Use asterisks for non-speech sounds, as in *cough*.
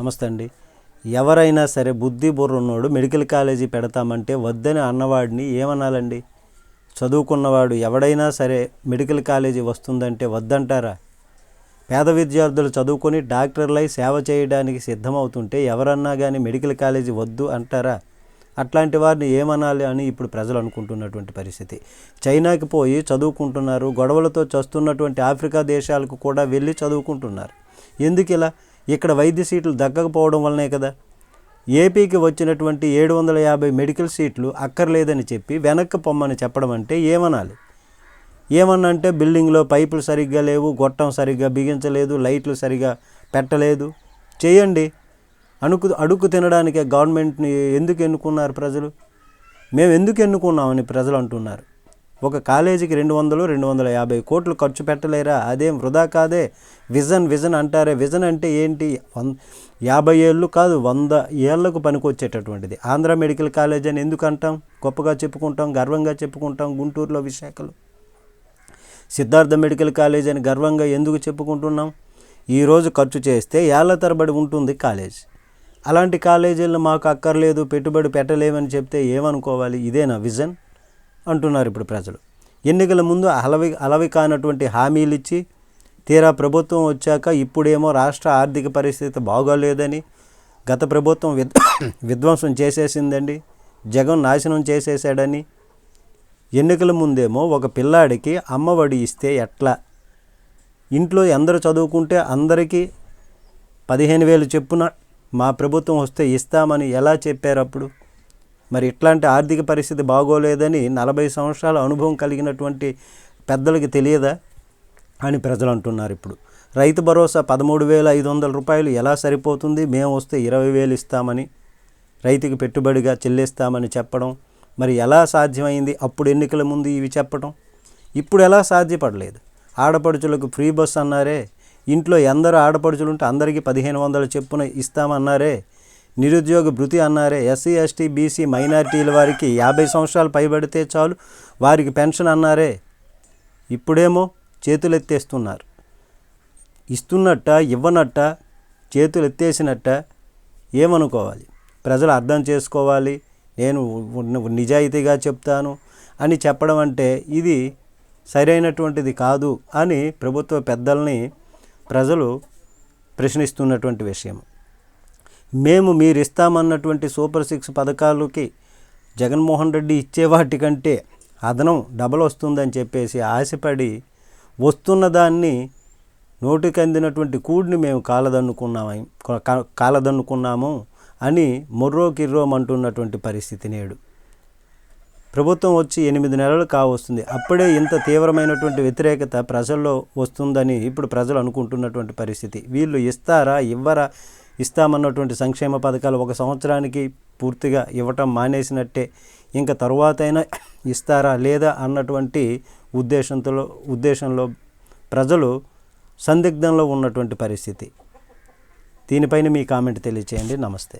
నమస్తే అండి. ఎవరైనా సరే బుద్ధి బుర్ర ఉన్నోడు మెడికల్ కాలేజీ పెడతామంటే వద్దని అన్నవాడిని ఏమనాలండి? చదువుకున్నవాడు ఎవడైనా సరే మెడికల్ కాలేజీ వస్తుందంటే వద్దంటారా? పేద విద్యార్థులు చదువుకొని డాక్టర్లై సేవ చేయడానికి సిద్ధమవుతుంటే ఎవరన్నా కానీ మెడికల్ కాలేజీ వద్దు అంటారా? అట్లాంటి వారిని ఏమనాలి అని ఇప్పుడు ప్రజలు అనుకుంటున్నటువంటి పరిస్థితి. చైనాకి పోయి చదువుకుంటున్నారు గొడవలతో చస్తున్నటువంటి ఆఫ్రికా దేశాలకు కూడా వెళ్ళి చదువుకుంటున్నారు. ఎందుకు ఇలా ఇక్కడ వైద్య సీట్లు దక్కకపోవడం వల్లనే కదా. ఏపీకి వచ్చినటువంటి ఏడు వందల యాభై మెడికల్ సీట్లు అక్కర్లేదని చెప్పి వెనక్కి పొమ్మని చెప్పడం అంటే ఏమనాలి? ఏమన్నంటే బిల్డింగ్లో పైపులు సరిగ్గా లేవు గొట్టం సరిగ్గా బిగించలేదు లైట్లు సరిగ్గా పెట్టలేదు. చేయండి. అణుకు అడుగు తినడానికే గవర్నమెంట్ని ఎందుకు ఎన్నుకున్నారు ప్రజలు? మేము ఎందుకు ఎన్నుకున్నామని ప్రజలు అంటున్నారు? ఒక కాలేజీకి రెండు వందలు రెండు వందల యాభై కోట్లు ఖర్చు పెట్టలేరా? అదేం వృధా కాదే. విజన్ విజన్ అంటారే. విజన్ అంటే ఏంటి? వన్ యాభై ఏళ్ళు కాదు వంద ఏళ్ళకు పనికొచ్చేటటువంటిది. ఆంధ్ర మెడికల్ కాలేజ్ అని ఎందుకు అంటాం? గొప్పగా చెప్పుకుంటాం గర్వంగా చెప్పుకుంటాం గుంటూరులో విశాఖలో. సిద్ధార్థ మెడికల్ కాలేజ్ అని గర్వంగా ఎందుకు చెప్పుకుంటున్నాం? ఈరోజు ఖర్చు చేస్తే ఏళ్ళ తరబడి ఉంటుంది కాలేజ్. అలాంటి కాలేజీలు మాకు అక్కర్లేదు పెట్టుబడి పెట్టలేమని చెప్తే ఏమనుకోవాలి? ఇదేనా విజన్? అంటున్నారు ఇప్పుడు ప్రజలు. ఎన్నికల ముందు అలవి అలవి కానటువంటి హామీలు ఇచ్చి తీరా ప్రభుత్వం వచ్చాక ఇప్పుడేమో రాష్ట్ర ఆర్థిక పరిస్థితి బాగోలేదని గత ప్రభుత్వం విద్ *coughs* విధ్వంసం చేసేసిందండి జగన్ నాశనం చేసేసాడని ఎన్నికల ముందేమో ఒక పిల్లాడికి అమ్మఒడి ఇస్తే ఎట్లా? ఇంట్లో ఎందరు చదువుకుంటే అందరికీ పదిహేను వేలు చెప్పున మా ప్రభుత్వం వస్తే ఇస్తామని ఎలా చెప్పారు అప్పుడు? మరి ఇట్లాంటి ఆర్థిక పరిస్థితి బాగోలేదని నలభై సంవత్సరాల అనుభవం కలిగినటువంటి పెద్దలకి తెలియదా అని ప్రజలు అంటున్నారు ఇప్పుడు. రైతు భరోసా పదమూడు వేల ఐదు వందల రూపాయలు ఎలా సరిపోతుంది? మేము వస్తే ఇరవై వేలు ఇస్తామని రైతుకి పెట్టుబడిగా చెల్లిస్తామని చెప్పడం. మరి ఎలా సాధ్యమైంది? అప్పుడు ఎన్నికల ముందు ఇవి చెప్పడం. ఇప్పుడు ఎలా సాధ్యపడలేదు? ఆడపడుచులకు ఫ్రీ బస్ అన్నారే. ఇంట్లో ఎందరు ఆడపడుచులు ఉంటే అందరికీ పదిహేను వందల చెప్పున ఇస్తామన్నారే. నిరుద్యోగ భృతి అన్నారే. ఎస్సీ ఎస్టీ బీసీ మైనారిటీల వారికి యాభై సంవత్సరాలు పైబడితే చాలు. వారికి పెన్షన్ అన్నారే. ఇప్పుడేమో చేతులు ఎత్తేస్తున్నారు ఇస్తున్నట్ట ఇవ్వనట్ట చేతులు ఎత్తేసినట్ట ఏమనుకోవాలి? ప్రజలు అర్థం చేసుకోవాలి. నేను నిజాయితీగా చెప్తాను అని చెప్పడం అంటే ఇది సరైనటువంటిది కాదు అని ప్రభుత్వ పెద్దల్ని ప్రజలు ప్రశ్నిస్తున్నటువంటి విషయం మేము మీరు ఇస్తామన్నటువంటి సూపర్ సిక్స్ పథకాలకి జగన్మోహన్ రెడ్డి ఇచ్చే వాటికంటే అదనం డబల్ వస్తుందని చెప్పేసి ఆశపడి వస్తున్న దాన్ని నోటికి అందినటువంటి కూడిని మేము కాలదన్నుకున్నాము కాలదన్నుకున్నాము అని మొర్రో కిర్రోమంటున్నటువంటి పరిస్థితి నేడు. ప్రభుత్వం వచ్చి ఎనిమిది నెలలు కావస్తుంది. అప్పుడే ఇంత తీవ్రమైనటువంటి వ్యతిరేకత ప్రజల్లో వస్తుందని ఇప్పుడు ప్రజలు అనుకుంటున్నటువంటి పరిస్థితి. వీళ్ళు ఇస్తారా ఇవ్వరా ఇస్తామన్నటువంటి సంక్షేమ పథకాలు ఒక సంవత్సరానికి పూర్తిగా ఇవ్వటం మానేసినట్టే ఇంకా తరువాతైనా ఇస్తారా లేదా అన్నటువంటి ఉద్దేశంతో ఉద్దేశంలో ప్రజలు సందిగ్ధంలో ఉన్నటువంటి పరిస్థితి. దీనిపైన మీ కామెంట్ తెలియచేయండి. నమస్తే.